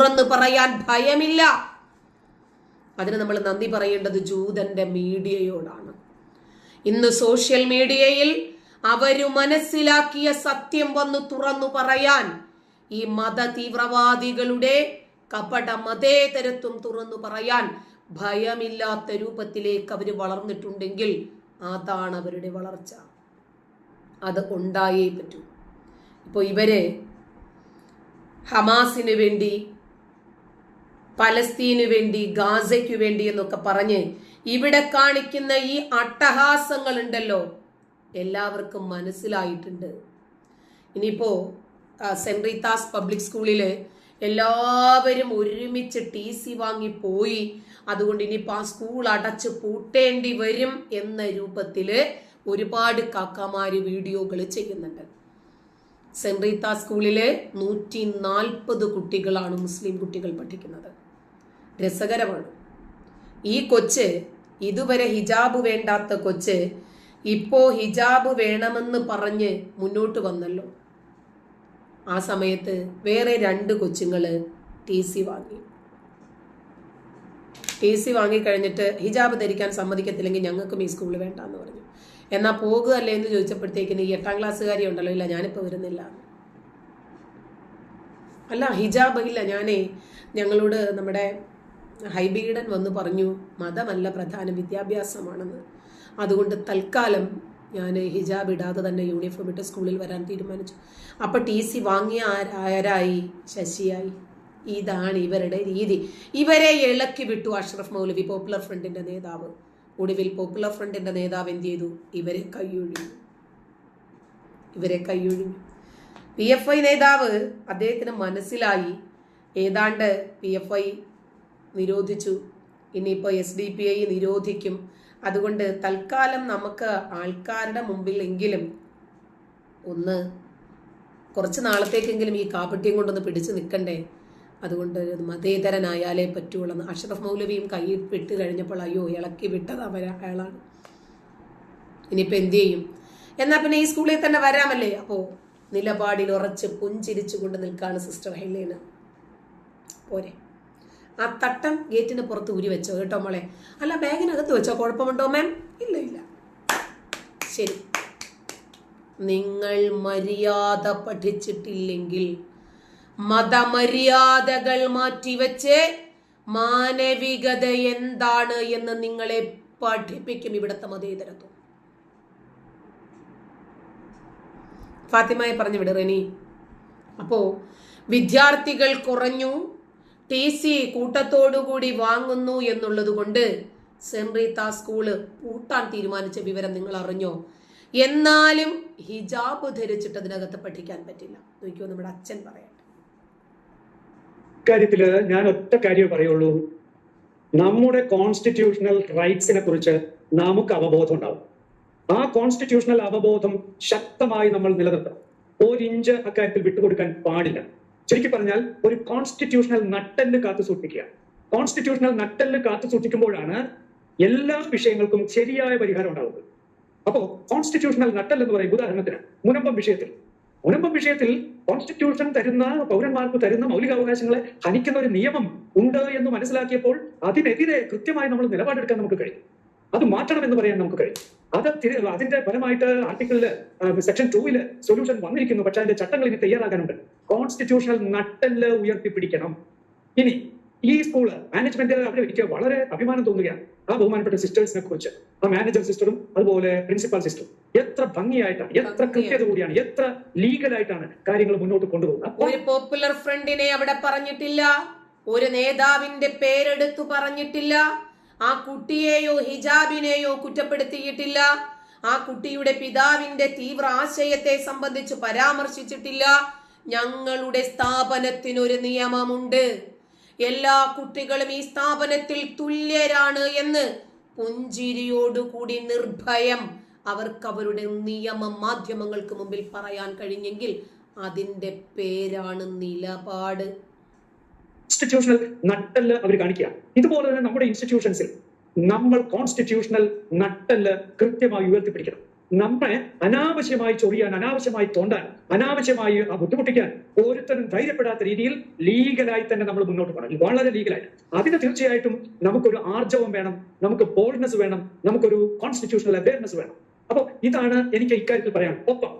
തുറന്നു പറയാൻ ഭയമില്ല. അതിന് നമ്മൾ നന്ദി പറയേണ്ടത് ജൂതന്റെ മീഡിയയോടാണ്. ഇന്ന് സോഷ്യൽ മീഡിയയിൽ അവരു മനസ്സിലാക്കിയ സത്യം വന്ന് തുറന്നു പറയാൻ ഈ മത തീവ്രവാദികളുടെ കപട മതേതരത്വം തുറന്നു പറയാൻ ഭയമില്ലാത്ത രൂപത്തിലേക്ക് അവർ വളർന്നിട്ടുണ്ടെങ്കിൽ അതാണ് അവരുടെ വളർച്ച. അത് ഉണ്ടായേ പറ്റൂ. ഇപ്പോൾ ഇവർ ഹമാസിന് വേണ്ടി പലസ്തീനു വേണ്ടി ഗാസയ്ക്കു വേണ്ടി എന്നൊക്കെ പറഞ്ഞ് ഇവിടെ കാണിക്കുന്ന ഈ അട്ടഹാസങ്ങൾ ഉണ്ടല്ലോ എല്ലാവർക്കും മനസ്സിലായിട്ടുണ്ട്. ഇനിയിപ്പോ സെന്റ് റീതാസ് പബ്ലിക് സ്കൂളിൽ എല്ലാവരും ഒരുമിച്ച് ടി സി വാങ്ങി പോയി അതുകൊണ്ട് ഇനിയിപ്പോ ആ സ്കൂൾ അടച്ച് പൂട്ടേണ്ടി വരും എന്ന രൂപത്തിൽ ഒരുപാട് കാക്കമാര് വീഡിയോകൾ ചെയ്യുന്നുണ്ട്. സ്കൂളിലെ സ്കൂളിൽ നൂറ്റി നാൽപ്പത് കുട്ടികളാണ് മുസ്ലിം കുട്ടികൾ പഠിക്കുന്നത്. രസകരമാണ്. ഈ കൊച്ച് ഇതുവരെ ഹിജാബ് വേണ്ടാത്ത കൊച്ച് ഇപ്പോ ഹിജാബ് വേണമെന്ന് പറഞ്ഞ് മുന്നോട്ട് വന്നല്ലോ. ആ സമയത്ത് വേറെ രണ്ട് കൊച്ചുങ്ങൾ ടി സി വാങ്ങി. ടി സി വാങ്ങിക്കഴിഞ്ഞിട്ട് ഹിജാബ് ധരിക്കാൻ സമ്മതിക്കത്തില്ലെങ്കിൽ ഞങ്ങൾക്കും ഈ സ്കൂൾ വേണ്ടാന്ന് പറഞ്ഞു. എന്നാ പോകുകയല്ലേ എന്ന് ചോദിച്ചപ്പോഴത്തേക്കിന് ഈ എട്ടാം ക്ലാസ്സുകാരി ഉണ്ടല്ലോ ഇല്ല ഞാനിപ്പോൾ വരുന്നില്ല. അല്ല ഹിജാബ് ഇല്ല ഞാനേ ഞങ്ങളോട് നമ്മുടെ ഹൈബീഡൻ വന്ന് പറഞ്ഞു മതമല്ല പ്രധാന വിദ്യാഭ്യാസമാണെന്ന്. അതുകൊണ്ട് തൽക്കാലം ഞാൻ ഹിജാബ് ഇടാതെ തന്നെ യൂണിഫോം ഇട്ട് സ്കൂളിൽ വരാൻ തീരുമാനിച്ചു. അപ്പോൾ ടി സി വാങ്ങിയ ആരായി? ശശിയായി. ഇതാണ് ഇവരുടെ രീതി. ഇവരെ ഇളക്കി വിട്ടു അഷ്റഫ് മൗലവി പോപ്പുലർ ഫ്രണ്ടിന്റെ നേതാവ്. ഒടുവിൽ പോപ്പുലർ ഫ്രണ്ടിന്റെ നേതാവ് എന്ത് ചെയ്തു? ഇവരെ കൈയൊഴിഞ്ഞു. ഇവരെ കൈയൊഴിഞ്ഞു. പി എഫ് ഐ നേതാവ് അദ്ദേഹത്തിന് മനസ്സിലായി. ഏതാണ്ട് പി എഫ് ഐ നിരോധിച്ചു. ഇനിയിപ്പോൾ എസ് ഡി പി ഐ നിരോധിക്കും. അതുകൊണ്ട് തൽക്കാലം നമുക്ക് ആൾക്കാരുടെ മുമ്പിൽ എങ്കിലും ഒന്ന് കുറച്ച് നാളത്തേക്കെങ്കിലും ഈ കാപ്പട്ടിയും കൊണ്ടൊന്ന് പിടിച്ചു നിൽക്കണ്ടേ? അതുകൊണ്ട് മതേതരനായാലേ പറ്റുള്ളൂ അഷറഫ് മൗലവിയും കൈ വിട്ട് കഴിഞ്ഞപ്പോൾ അയ്യോ ഇളക്കി വിട്ടത് അവര അയാളാണ്. ഇനിയിപ്പോൾ എന്തു ചെയ്യും? എന്നാൽ പിന്നെ ഈ സ്കൂളിൽ തന്നെ വരാമല്ലേ? അപ്പോൾ നിലപാടിൽ ഉറച്ച് പുഞ്ചിരിച്ചു കൊണ്ട് നിൽക്കാണ് സിസ്റ്റർ ഹെലേന. പോരെ. ആ തട്ടം ഗേറ്റിന് പുറത്ത് ഊരി വെച്ചോ കേട്ടോ മോളെ. അല്ല ബാഗിനകത്ത് വെച്ചോ? കുഴപ്പമുണ്ടോ മാം ഇല്ല ഇല്ല. ശരി. നിങ്ങൾ മര്യാദ പഠിച്ചിട്ടില്ലെങ്കിൽ മതമര്യാദകൾ മാറ്റിവെച്ച് മാനവികത എന്താണ് എന്ന് നിങ്ങളെ പഠിപ്പിക്കും ഇവിടുത്തെ മതേതരത്വം. ഫാത്തിമായി പറഞ്ഞു വിട് റെനി. അപ്പോ വിദ്യാർത്ഥികൾ കുറഞ്ഞു ടി സി കൂട്ടത്തോടുകൂടി വാങ്ങുന്നു എന്നുള്ളത് കൊണ്ട് സെൻറീത്ത സ്കൂൾ പൂട്ടാൻ തീരുമാനിച്ച വിവരം നിങ്ങൾ അറിഞ്ഞോ? എന്നാലും ഹിജാബ് ധരിച്ചിട്ട് അതിനകത്ത് പഠിക്കാൻ പറ്റില്ല. നോക്കിയോ നമ്മുടെ അച്ഛൻ പറയട്ടെ. കാര്യത്തിൽ ഞാൻ ഒറ്റ കാര്യം പറയുള്ളൂ. നമ്മുടെ കോൺസ്റ്റിറ്റ്യൂഷണൽ റൈറ്റ്സിനെ കുറിച്ച് നമുക്ക് അവബോധം ഉണ്ടാവും. ആ കോൺസ്റ്റിറ്റ്യൂഷണൽ അവബോധം ശക്തമായി നമ്മൾ നിലനിർത്തണം. ഒരിഞ്ച് അക്കാര്യത്തിൽ വിട്ടുകൊടുക്കാൻ പാടില്ല. ശരിക്കും പറഞ്ഞാൽ ഒരു കോൺസ്റ്റിറ്റ്യൂഷണൽ നട്ടെല്ല് കാത്തു സൂക്ഷിക്കുക. കോൺസ്റ്റിറ്റ്യൂഷണൽ നട്ടെല്ല് കാത്തു സൂക്ഷിക്കുമ്പോഴാണ് എല്ലാ വിഷയങ്ങൾക്കും ശരിയായ പരിഹാരം ഉണ്ടാവുന്നത്. അപ്പോ കോൺസ്റ്റിറ്റ്യൂഷണൽ നട്ടെല്ല് എന്ന് പറയും ഉദാഹരണത്തിന് മുനമ്പം വിഷയത്തിൽ. മുനമ്പം വിഷയത്തിൽ കോൺസ്റ്റിറ്റ്യൂഷൻ തരുന്ന പൗരന്മാർക്ക് തരുന്ന മൗലികാവകാശങ്ങളെ ഹനിക്കുന്ന ഒരു നിയമം ഉണ്ട് എന്ന് മനസ്സിലാക്കിയപ്പോൾ അതിനെതിരെ കൃത്യമായി നമ്മൾ നിലപാടെടുക്കാൻ നമുക്ക് കഴിയും. അത് മാറ്റണം എന്ന് പറയാൻ നമുക്ക് കഴിയും. അത് അതിന്റെ ഫലമായിട്ട് ആർട്ടിക്കിളിൽ സെക്ഷൻ ടൂവിൽ സൊല്യൂഷൻ വന്നിരിക്കുന്നു. പക്ഷെ അതിന്റെ ചട്ടങ്ങൾ ഇനി തയ്യാറാകാനുണ്ട്. കോൺസ്റ്റിറ്റ്യൂഷണൽ നട്ടൽ ഉയർത്തിപ്പിടിക്കണം. ഇനി ഈ സ്കൂൾ മാനേജ്മെന്റ് അവിടെ എനിക്ക് വളരെ അഭിമാനം തോന്നുകയാണ്. ആ ബഹുമാനപ്പെട്ട സിസ്റ്റേഴ്സിനെ കുറിച്ച്. ആ മാനേജർ സിസ്റ്ററും അതുപോലെ പ്രിൻസിപ്പൽ സിസ്റ്ററും എത്ര ഭംഗിയായിട്ടാണ് എത്ര കൃത്യത കൂടിയാണ് എത്ര ലീഗലായിട്ടാണ് കാര്യങ്ങൾ മുന്നോട്ട് കൊണ്ടുപോകുന്നത്. ഒരു പോപ്പുലർ ഫ്രണ്ടിനെ അവിടെ പറഞ്ഞിട്ടില്ല. ഒരു നേതാവിന്റെ പേരെടുത്തു പറഞ്ഞിട്ടില്ല. ആ കുട്ടിയെയോ ഹിജാബിനെയോ കുറ്റപ്പെടുത്തിയിട്ടില്ല. ആ കുട്ടിയുടെ പിതാവിന്റെ തീവ്ര ആശയത്തെ സംബന്ധിച്ച് പരാമർശിച്ചിട്ടില്ല. ഞങ്ങളുടെ സ്ഥാപനത്തിനൊരു നിയമമുണ്ട്. എല്ലാ കുട്ടികളും ഈ സ്ഥാപനത്തിൽ തുല്യരാണ് എന്ന് പുഞ്ചിരിയോടുകൂടി നിർഭയം അവർക്ക് അവരുടെ നിയമം മാധ്യമങ്ങൾക്ക് മുമ്പിൽ പറയാൻ കഴിഞ്ഞെങ്കിൽ അതിന്റെ പേരാണ് നിലപാട്. ഇൻസ്റ്റിറ്റ്യൂഷണൽ നട്ടെല്ല് അവർ കാണിക്കുക. ഇതുപോലെ തന്നെ നമ്മുടെ ഇൻസ്റ്റിറ്റ്യൂഷൻസിൽ നമ്മൾ കോൺസ്റ്റിറ്റ്യൂഷണൽ നട്ടൽ കൃത്യമായി ഉയർത്തിപ്പിടിക്കണം. നമ്മെ അനാവശ്യമായി ചൊറിയാൻ അനാവശ്യമായി തോണ്ടാൻ അനാവശ്യമായി ബുദ്ധിമുട്ടിക്കാൻ ഓരോരുത്തരും ധൈര്യപ്പെടാത്ത രീതിയിൽ ലീഗലായി തന്നെ നമ്മൾ മുന്നോട്ട് പോകണം. വളരെ ലീഗലായിട്ട് അതിന് തീർച്ചയായിട്ടും നമുക്കൊരു ആർജവം വേണം നമുക്ക് ബോൾഡ്നെസ് വേണം നമുക്കൊരു കോൺസ്റ്റിറ്റ്യൂഷണൽ അവയർനെസ് വേണം. അപ്പോൾ ഇതാണ് എനിക്ക് ഇക്കാര്യത്തിൽ പറയാൻ ഒപ്പം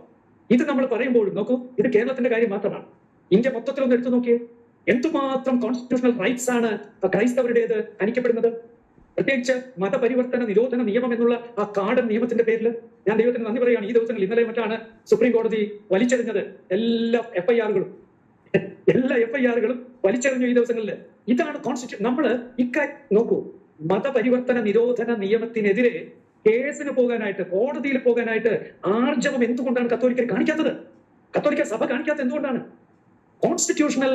ഇത് നമ്മൾ പറയുമ്പോഴും നോക്കൂ ഇത് കേരളത്തിന്റെ കാര്യം മാത്രമാണ്. ഇന്ത്യ മൊത്തത്തിലൊന്ന് എടുത്തു നോക്കിയേ. എന്തുമാത്രം കോൺസ്റ്റിറ്റ്യൂഷണൽ റൈറ്റ്സ് ആണ് ക്രൈസ്തവരുടേത് ഹനിക്കപ്പെടുന്നത് പ്രത്യേകിച്ച് മതപരിവർത്തന നിരോധന നിയമം എന്നുള്ള ആ കാടൻ നിയമത്തിന്റെ പേരിൽ ഞാൻ ദൈവത്തിന് നന്ദി പറയുകയാണ്. ഈ ദിവസങ്ങളിൽ ഇന്നലെ മറ്റാണ് സുപ്രീം കോടതി വലിച്ചെറിഞ്ഞത് എല്ലാ എഫ് എല്ലാ എഫ് ഐ ആറുകളും വലിച്ചെറിഞ്ഞു ഈ ദിവസങ്ങളിൽ. ഇതാണ് കോൺസ്റ്റിറ്റ്യൂ നമ്മൾ ഇക്കാര്യം നോക്കൂ. മതപരിവർത്തന നിരോധന നിയമത്തിനെതിരെ കേസിന് പോകാനായിട്ട് കോടതിയിൽ പോകാനായിട്ട് ആർജവം എന്തുകൊണ്ടാണ് കത്തോലിക്കർ കാണിക്കാത്തത്? കത്തോലിക്ക സഭ കാണിക്കാത്തത് എന്തുകൊണ്ടാണ്? കോൺസ്റ്റിറ്റ്യൂഷണൽ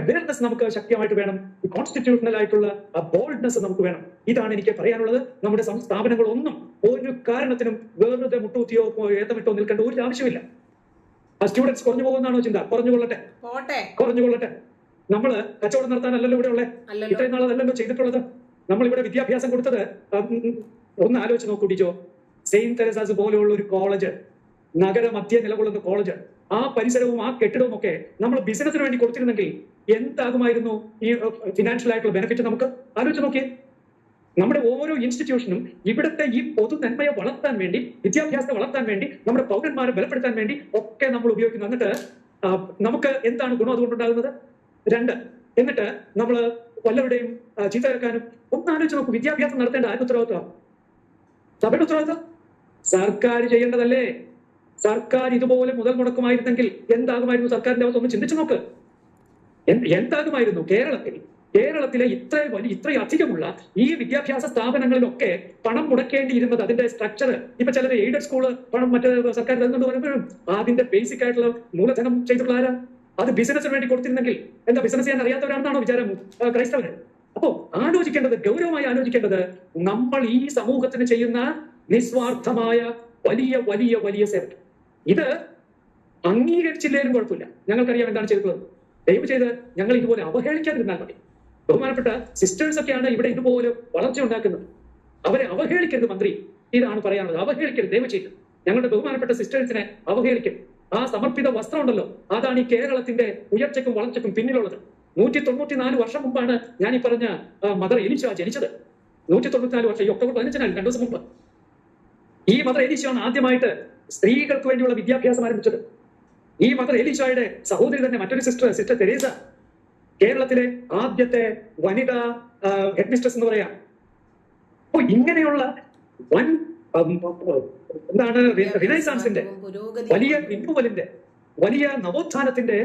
അവയർനെസ് നമുക്ക് ശക്തിയായിട്ട് വേണം. കോൺസ്റ്റിറ്റ്യൂഷണൽ ആയിട്ടുള്ള ബോൾഡ്നെസ് നമുക്ക് വേണം. ഇതാണ് എനിക്ക് പറയാനുള്ളത്. നമ്മുടെ സ്ഥാപനങ്ങളൊന്നും ഒരു കാരണത്തിനും വെറുതെ മുട്ടൂത്തിയോ ഏത്തമിട്ടോ നിൽക്കേണ്ട ഒരു ആവശ്യമില്ല. ആ സ്റ്റുഡൻസ് കുറഞ്ഞു പോകുന്നതാണോ ചിന്ത? കുറഞ്ഞു കൊള്ളട്ടെ. കുറഞ്ഞു കൊള്ളട്ടെ. നമ്മൾ കച്ചവടം നടത്താനല്ലല്ലോ ഇവിടെ ഉള്ളത് ഇത്രയും നാൾ അതല്ലല്ലോ ചെയ്തിട്ടുള്ളത്. നമ്മൾ ഇവിടെ വിദ്യാഭ്യാസം കൊടുത്തത്. ഒന്ന് ആലോചിച്ച് നോക്കൂ ടിജോ സെയിന്റ് തെരസാസ് പോലെയുള്ള ഒരു കോളേജ് നഗര മധ്യ നിലകൊള്ളുന്ന കോളേജ് ആ പരിസരവും ആ കെട്ടിടവും ഒക്കെ നമ്മൾ ബിസിനസിന് വേണ്ടി കൊടുത്തിരുന്നെങ്കിൽ എന്താകുമായിരുന്നു ഈ ഫിനാൻഷ്യൽ ആയിട്ടുള്ള ബെനിഫിറ്റ് നമുക്ക്? ആലോചിച്ച് നോക്കിയേ. നമ്മുടെ ഓരോ ഇൻസ്റ്റിറ്റ്യൂഷനും ഇവിടുത്തെ ഈ പൊതു നന്മയെ വളർത്താൻ വേണ്ടി വിദ്യാഭ്യാസത്തെ വളർത്താൻ വേണ്ടി നമ്മുടെ പൗരന്മാരെ ബലപ്പെടുത്താൻ വേണ്ടി ഒക്കെ നമ്മൾ ഉപയോഗിക്കുന്നു. എന്നിട്ട് നമുക്ക് എന്താണ് ഗുണം അതുകൊണ്ടുണ്ടാകുന്നത്? രണ്ട് എന്നിട്ട് നമ്മൾ വല്ലവരുടെയും ചീത്ത കേൾക്കാനും ഒന്ന് ആലോചിച്ച് നോക്കും. വിദ്യാഭ്യാസം നടത്തേണ്ട ആരുടെ ഉത്തരവാദിത്വം സഭയുടെ ഉത്തരവാദിത്വം സർക്കാർ ചെയ്യേണ്ടതല്ലേ? സർക്കാർ ഇതുപോലെ മുതൽ മുടക്കുമായിരുന്നെങ്കിൽ എന്താകുമായിരുന്നു സർക്കാരിന്റെ അവസ്ഥ? ഒന്ന് ചിന്തിച്ചു നോക്ക്. എന്താകുമായിരുന്നു കേരളത്തിൽ? കേരളത്തിലെ ഇത്ര വലിയ ഇത്രയധികമുള്ള ഈ വിദ്യാഭ്യാസ സ്ഥാപനങ്ങളിലൊക്കെ പണം മുടക്കേണ്ടിയിരുന്നത് അതിന്റെ സ്ട്രക്ചർ ഇപ്പൊ ചിലർ എയ്ഡഡ് സ്കൂൾ പണം മറ്റേ സർക്കാർ തരുന്നുണ്ട് പറയുമ്പോഴും അതിന്റെ ബേസിക് ആയിട്ടുള്ള മൂലധനം ചെയ്തിട്ടുള്ള ആരാ? അത് ബിസിനസിന് വേണ്ടി കൊടുത്തിരുന്നെങ്കിൽ എന്താ ബിസിനസ് ചെയ്യാൻ അറിയാത്തവരാണെന്നാണോ വിചാരം ക്രൈസ്തവര്? അപ്പോ ആലോചിക്കേണ്ടത് ഗൗരവമായി ആലോചിക്കേണ്ടത് നമ്മൾ ഈ സമൂഹത്തിന് ചെയ്യുന്ന നിസ്വാർത്ഥമായ വലിയ വലിയ വലിയ സേവനം. ഇത് അംഗീകരിച്ചില്ലേലും കുഴപ്പമില്ല. ഞങ്ങൾക്കറിയാം എന്താണ് ചെയ്തിട്ടുള്ളത്. ദയവ് ചെയ്ത് ഞങ്ങൾ ഇതുപോലെ അവഹേളിക്കാതിരുന്നാൽ മതി. ബഹുമാനപ്പെട്ട സിസ്റ്റേഴ്സ് ഒക്കെയാണ് ഇവിടെ ഇതുപോലെ വളർച്ച ഉണ്ടാക്കുന്നത്. അവരെ അവഹേളിക്കരുത് മന്ത്രി. ഇതാണ് പറയാനുള്ളത്. അവഹേളിക്കരുത്. ദയവ് ചെയ്ത് ഞങ്ങളുടെ ബഹുമാനപ്പെട്ട സിസ്റ്റേഴ്സിനെ അവഹേളിക്കരുത്. ആ സമർപ്പിത വസ്ത്രം ഉണ്ടല്ലോ. അതാണ് ഈ കേരളത്തിന്റെ ഉയർച്ചയ്ക്കും വളർച്ചയ്ക്കും പിന്നിലുള്ളത്. നൂറ്റി തൊണ്ണൂറ്റിനാല് വർഷം മുമ്പാണ് ഞാൻ ഈ പറഞ്ഞ മദർ എലിശ ജനിച്ചത്. നൂറ്റി തൊണ്ണൂറ്റിനാല് വർഷം. ഈ ഒക്ടോബർ പതിനഞ്ചിനാണ് രണ്ടു ദിവസം മുമ്പ്. ഈ മദർ എലിശയാണ് ആദ്യമായിട്ട് സ്ത്രീകൾക്ക് വേണ്ടിയുള്ള വിദ്യാഭ്യാസം ആരംഭിച്ചത്. ഈ മദർ എലിഷായുടെ സഹോദരി തന്നെ മറ്റൊരു സിസ്റ്റർ സിസ്റ്റർ തെരേസ. കേരളത്തിലെ ആദ്യത്തെ വനിതാ ഹെഡ് മിസ്ട്രസ് എന്ന് പറയാം. അപ്പൊ ഇങ്ങനെയുള്ള വൻ എന്താണ് റിനൈസാൻസിന്റെ വലിയ റിന്യൂവലിന്റെ വലിയ നവോത്ഥാനത്തിന്റെ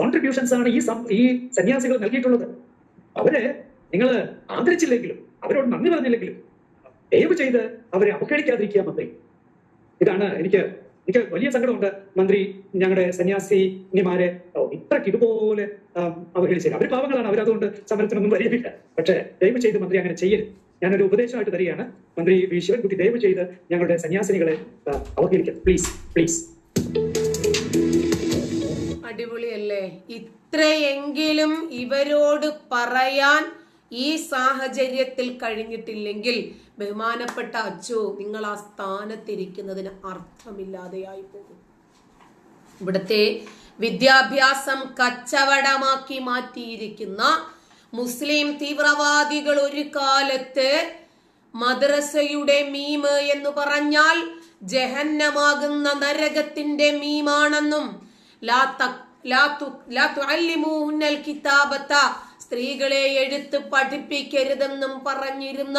കോൺട്രിബ്യൂഷൻസ് ആണ് ഈ ഈ സന്യാസികൾ നൽകിയിട്ടുള്ളത്. അവരെ നിങ്ങൾ ആദരിച്ചില്ലെങ്കിലും അവരോട് നന്ദി പറഞ്ഞില്ലെങ്കിലും ദയവ് ചെയ്ത് അവരെ അവഹേളിക്കാതിരിക്കുക മന്ത്രി. ഇതാണ് എനിക്ക് എനിക്ക് വലിയ സങ്കടമുണ്ട്. മന്ത്രി ഞങ്ങളുടെ സന്യാസിനിമാരെ ഇത്രയ്ക്ക് ഇതുപോലെ അവഹേളിച്ചില്ല അവർ പാവങ്ങളാണ്. അവരതുകൊണ്ട് സമരത്തിനൊന്നും വരികയില്ല പക്ഷേ ദയവ് ചെയ്ത് മന്ത്രി അങ്ങനെ ചെയ്യരുത്. ഞാനൊരു ഉപദേശമായിട്ട് തരികയാണ്. മന്ത്രി വി. ശിവൻകുട്ടി ദയവ് ചെയ്ത് ഞങ്ങളുടെ സന്യാസിനികളെ ആ, അവഹേളിക്കരുത്. പ്ലീസ് പ്ലീസ് അടിപൊളിയല്ലേ? ഇത്രയെങ്കിലും ഇവരോട് പറയാൻ ഈ സാഹചര്യത്തിൽ കഴിഞ്ഞിട്ടില്ലെങ്കിൽ ബഹുമാനപ്പെട്ട അച്ചു നിങ്ങൾ ആ സ്ഥാനത്തിരിക്കുന്നതിന് അർത്ഥമില്ലാതെയായി പോകും ഇവിടുത്തെ വിദ്യാഭ്യാസം കച്ചവടമാക്കി മാറ്റിയിരിക്കുന്ന മുസ്ലിം തീവ്രവാദികൾ ഒരു കാലത്ത് മദ്രസയുടെ മീമ് എന്ന് പറഞ്ഞാൽ ജഹന്നമാകുന്ന നരകത്തിന്റെ മീമാണെന്നും ലാ ലാ തുഅല്ലിമൂഹുന്നൽ സ്ത്രീകളെ എഴുത്ത് പഠിപ്പിക്കരുതെന്നും പറഞ്ഞിരുന്ന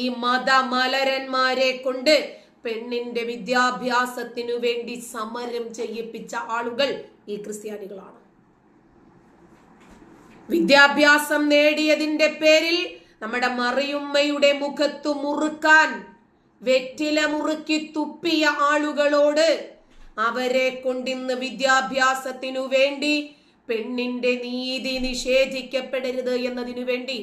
ഈ മതമലരന്മാരെ കൊണ്ട് പെണ്ണിന്റെ വിദ്യാഭ്യാസത്തിനു വേണ്ടി സമരം ചെയ്യിപ്പിച്ച ആളുകൾ ഈ ക്രിസ്ത്യാനികളാണ്. വിദ്യാഭ്യാസം നേടിയതിന്റെ പേരിൽ നമ്മുടെ മറിയുമ്മയുടെ മുഖത്തു മുറുക്കാൻ വെറ്റില മുറുക്കി തുപ്പിയ ആളുകളോട് അവരെ കൊണ്ടിന്ന് വിദ്യാഭ്യാസത്തിനു വേണ്ടി പെണ്ണിന്റെ നീതി നിഷേധിക്കപ്പെടരുത് എന്നതിനു വേണ്ടി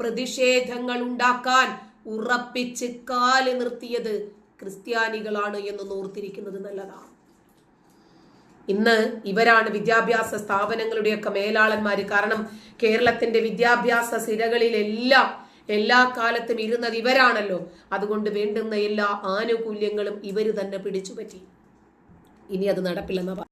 പ്രതിഷേധങ്ങൾ ഉണ്ടാക്കാൻ ഉറപ്പിച്ച് കാൽ നിർത്തിയത് ക്രിസ്ത്യാനികളാണ് എന്ന് ഓർത്തിരിക്കുന്നത് നല്ലതാണ്. ഇന്ന് ഇവരാണ് വിദ്യാഭ്യാസ സ്ഥാപനങ്ങളുടെയൊക്കെ മേലാളന്മാർ കാരണം കേരളത്തിന്റെ വിദ്യാഭ്യാസ സിരകളിലെല്ലാം എല്ലാ കാലത്തും ഇരുന്നത് ഇവരാണല്ലോ. അതുകൊണ്ട് വേണ്ടുന്ന എല്ലാ ആനുകൂല്യങ്ങളും ഇവർ തന്നെ പിടിച്ചുപറ്റി. ഇനി അത് നടപ്പില്ലെന്ന